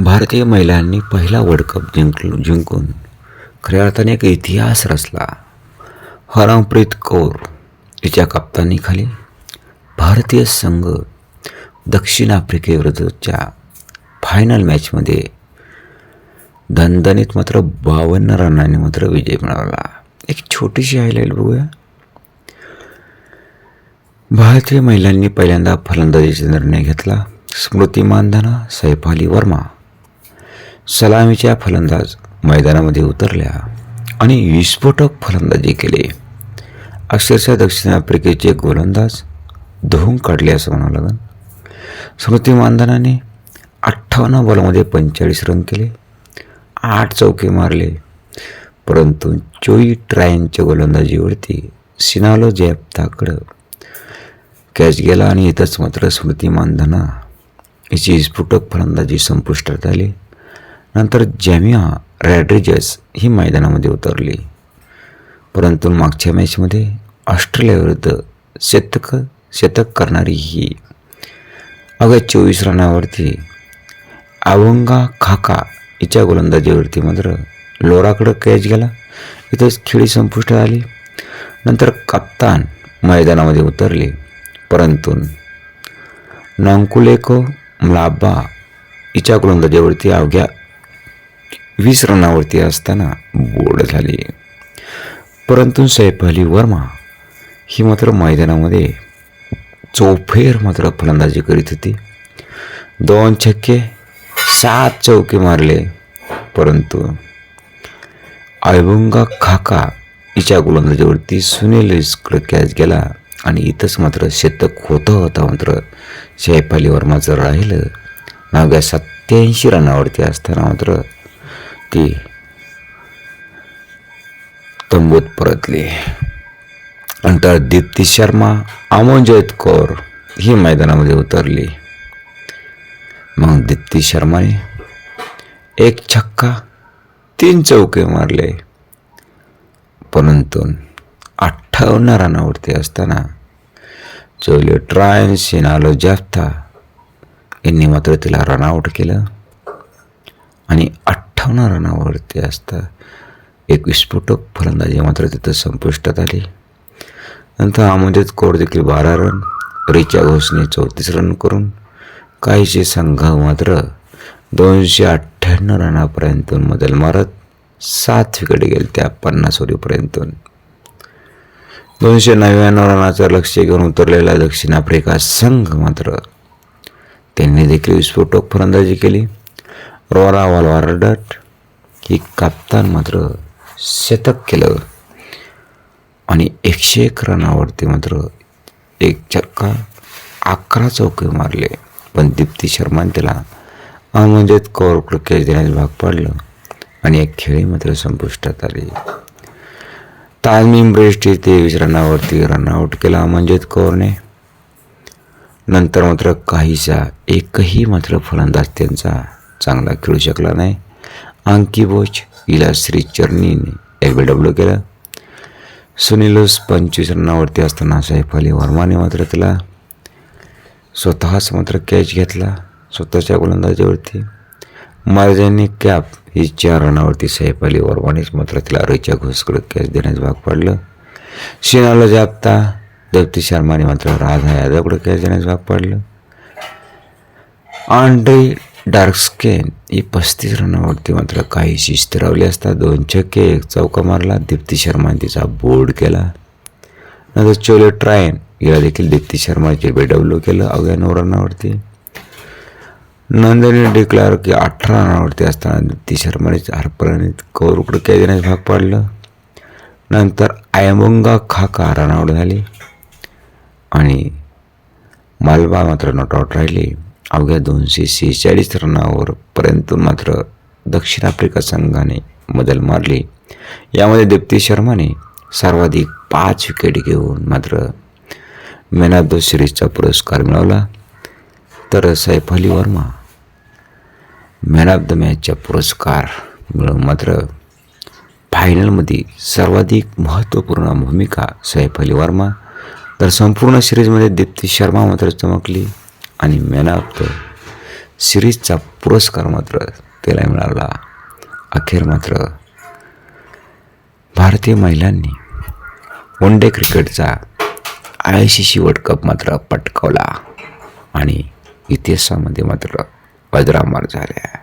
भारतीय महिलांनी पहिला वर्ल्ड कप जिंकलो जिंकून खऱ्या अर्थाने एक इतिहास रचला. हरमप्रीत कौर तिच्या कप्तानीखाली भारतीय संघ दक्षिण आफ्रिकेविरुद्धच्या फायनल मॅचमध्ये दणदणीत मात्र बावन्न रनांनी मात्र विजय मिळवला. एक छोटीशी हायलाईट बघूया. भारतीय महिलांनी पहिल्यांदा फलंदाजीचा निर्णय घेतला. स्मृती मानधना सैफ अली वर्मा सलामीच्या फलंदाज मैदानामध्ये उतरल्या आणि विस्फोटक फलंदाजी केली. अक्षरशः दक्षिण आफ्रिकेचे गोलंदाज धुवून काढले असं म्हणावं लागेल. स्मृती मानधनाने अठ्ठावन्न बॉलमध्ये पंचेचाळीस रन केले आठ चौके मारले. परंतु चोई ट्रायनच्या गोलंदाजीवरती सिनालो जयप्ताकडं कॅच गेला आणि इथंच मात्र स्मृती मानधना हिची विस्फोटक फलंदाजी संपुष्टात आली. नंतर जॅमिया रॅड्रिजस ही मैदानामध्ये उतरली. परंतु मागच्या मॅचमध्ये ऑस्ट्रेलियाविरुद्ध शतक शतक करणारी ही अवघ्या चोवीस रनावरती आवंगा खाका हिच्या गोलंदाजीवरती मात्र लोराकडं कॅच गेला. इथंच खेळी संपुष्टात आली. नंतर कप्तान मैदानामध्ये उतरले. परंतु नॉंकुलेको म्लाबा हिच्या गोलंदाजीवरती अवघ्या वीस रनावरती असताना बोर्ड झाली. परंतु सैफ अली वर्मा ही मात्र मैदानामध्ये चौफेर मात्र फलंदाजी करीत होती. दोन छक्के सात चौके मारले. परंतु आयबुंगा खाका हिच्या गोलंदाजीवरती सुनील इस्कडे कॅच गेला आणि इथंच मात्र शतक होतं होता मात्र सैफ अली वर्माचं राहिलं. नव्या सत्याऐंशी रनावरती असताना मात्र ती तंबूत परतली. नंतर दीप्ती शर्मा अमोलजोत कौर ही मैदानामध्ये उतरली. मग दीप्ती शर्माने एक छक्का तीन चौके मारले. परंतु अठ्ठावन्न रनावरती असताना चोले ट्रायन सिनालो जाफ्ता यांनी मात्र तिला रनआउट केलं. आणि अठ्ठावन्न रनावरती असता. एक विस्फोटक फलंदाजी मात्र तिथं संपुष्टात आली. नंतर आमोदित कौर देखील बारा रन रिचा घोषने चौतीस रन करून काहीचे संघ मात्र दोनशे अठ्ठ्याण्णव रनापर्यंत मदल मारत सात विकेट गेले त्या पन्नास ओव्हरीपर्यंत दोनशे नव्याण्णव रनाचं लक्ष घेऊन उतरलेला दक्षिण आफ्रिका संघ मात्र त्यांनी देखील विस्फोटक फलंदाजी केली. रोरा वालवारडट ही कप्तान मात्र शतक केलं. आणि एकशे एक रनावरती मात्र एक चक्का अकरा चौके मारले. पण दीप्ती शर्माने त्याला अमनजित कौर कॅच देण्यास भाग पाडलं आणि एक खेळी मात्र संपुष्टात आली. ताजमीम ब्रेस्ट तेवीस रनावरती रनआउट केला अमनजित कौरने. नंतर मात्र काहीसा एकही मात्र फलंदाज त्यांचा चांगला खेळू शकला नाही. अंकी बोच हिला श्रीचरणीने एल बी डब्ल्यू केलं सुनीलस पंचवीस रनावरती असताना सैफ अली वर्माने मात्र त्याला स्वतःच मात्र कॅच घेतला स्वतःच्या गोलंदाजीवरती महाराजांनी कॅप ही चार रनावरती सैफ अली वर्मानेच मात्र तिला रिचा घोषकडे कॅच देण्यास भाग पाडलं शिनाला जापता देवती शर्माने मात्र राधा यादवकडे कॅच देण्यास भाग पाडलं आंड्री डार्क स्केन. ही पस्तीस रनावरती मात्र काहीशी स्थिरावली असता दोन छक्के एक चौका मारला दीप्ती शर्माने तिचा बोर्ड केला. नंतर चोले ट्रायन हिला देखील दीप्ती शर्माचे बेडब्ल्यू केलं अवघ्या नऊ रनावरती नंदिनी डिक्लार की अठरा रनावरती असताना दीप्ती शर्माने हरपराने कौरकडे कॅच देण्यास भाग पाडलं. नंतर आयमंगा खाका रनआउट झाली. आणि मालबा मात्र नॉट आउट राहिली. अवघ्या दोनशे शेहेचाळीस रनावर पर्यंत मात्र दक्षिण आफ्रिका संघाने बदल मारली. यामध्ये दीप्ती शर्माने सर्वाधिक पाच विकेट घेऊन मात्र मॅन ऑफ द सिरीजचा पुरस्कार मिळवला. तर Saif Ali Verma man of the मॅचचा पुरस्कार मिळवून मात्र फायनलमध्ये सर्वाधिक महत्त्वपूर्ण भूमिका सैफ अली वर्मा. तर संपूर्ण सिरीजमध्ये दीप्ती शर्मा मात्र चमकली. आणि मॅन ऑफ द सिरीजचा पुरस्कार मात्र त्याला मिळाला. अखेर मात्र भारतीय महिलांनी वन डे क्रिकेटचा I C C world cup मात्र पटकावला. आणि इतिहासामध्ये मात्र अजरामर झाल्या.